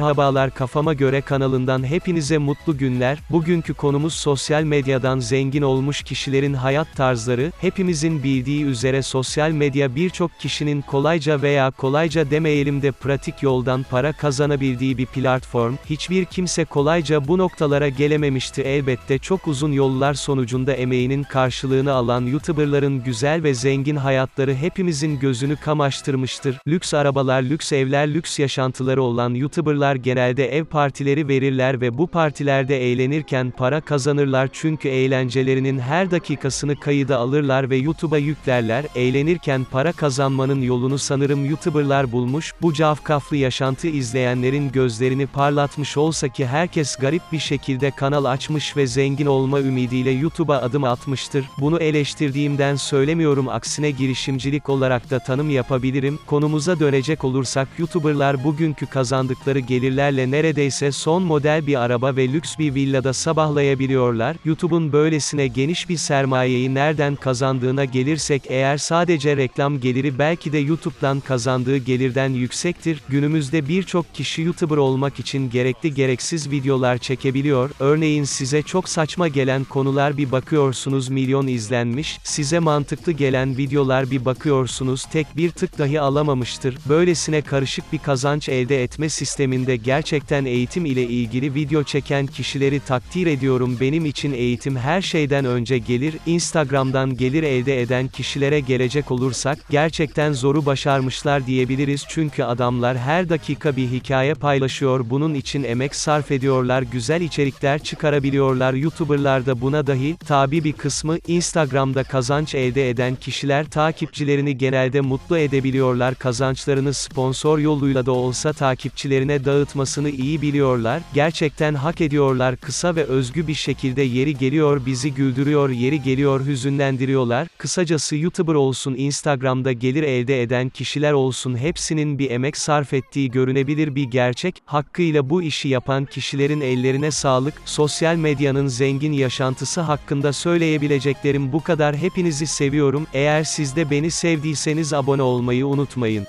Merhabalar Kafama Göre kanalından hepinize mutlu günler. Bugünkü konumuz sosyal medyadan zengin olmuş kişilerin hayat tarzları. Hepimizin bildiği üzere sosyal medya birçok kişinin kolayca veya kolayca demeyelim de pratik yoldan para kazanabildiği bir platform. Hiçbir kimse kolayca bu noktalara gelememişti elbette çok uzun yollar sonucunda emeğinin karşılığını alan YouTuber'ların güzel ve zengin hayatları hepimizin gözünü kamaştırmıştır. Lüks arabalar, lüks evler, lüks yaşantıları olan YouTuber'lar genelde ev partileri verirler ve bu partilerde eğlenirken para kazanırlar çünkü eğlencelerinin her dakikasını kayıda alırlar ve YouTube'a yüklerler. Eğlenirken para kazanmanın yolunu sanırım YouTuber'lar bulmuş. Bu cafkaflı yaşantı izleyenlerin gözlerini parlatmış olsa ki herkes garip bir şekilde kanal açmış ve zengin olma ümidiyle YouTube'a adım atmıştır. Bunu eleştirdiğimden söylemiyorum aksine girişimcilik olarak da tanım yapabilirim. Konumuza dönecek olursak YouTuber'lar bugünkü kazandıkları gelirlerle neredeyse son model bir araba ve lüks bir villada sabahlayabiliyorlar. YouTube'un böylesine geniş bir sermayeyi nereden kazandığına gelirsek eğer sadece reklam geliri belki de YouTube'dan kazandığı gelirden yüksektir. Günümüzde birçok kişi YouTuber olmak için gerekli gereksiz videolar çekebiliyor. Örneğin size çok saçma gelen konular bir bakıyorsunuz milyon izlenmiş, size mantıklı gelen videolar bir bakıyorsunuz tek bir tık dahi alamamıştır. Böylesine karışık bir kazanç elde etme sisteminde gerçekten eğitim ile ilgili video çeken kişileri takdir ediyorum. Benim için eğitim her şeyden önce gelir. Instagram'dan gelir elde eden kişilere gelecek olursak, gerçekten zoru başarmışlar diyebiliriz çünkü adamlar her dakika bir hikaye paylaşıyor. Bunun için emek sarf ediyorlar, güzel içerikler çıkarabiliyorlar. YouTuber'lar da buna dahil, tabi bir kısmı, Instagram'da kazanç elde eden kişiler takipçilerini genelde mutlu edebiliyorlar. Kazançlarını sponsor yoluyla da olsa takipçilerine dağıtmasını iyi biliyorlar. Gerçekten hak ediyorlar. Kısa ve özgü bir şekilde yeri geliyor bizi güldürüyor, yeri geliyor hüzünlendiriyorlar. Kısacası YouTuber olsun, Instagram'da gelir elde eden kişiler olsun hepsinin bir emek sarf ettiği görünebilir bir gerçek. Hakkıyla bu işi yapan kişilerin ellerine sağlık. Sosyal medyanın zengin yaşantısı hakkında söyleyebileceklerim bu kadar. Hepinizi seviyorum. Eğer siz de beni sevdiyseniz abone olmayı unutmayın.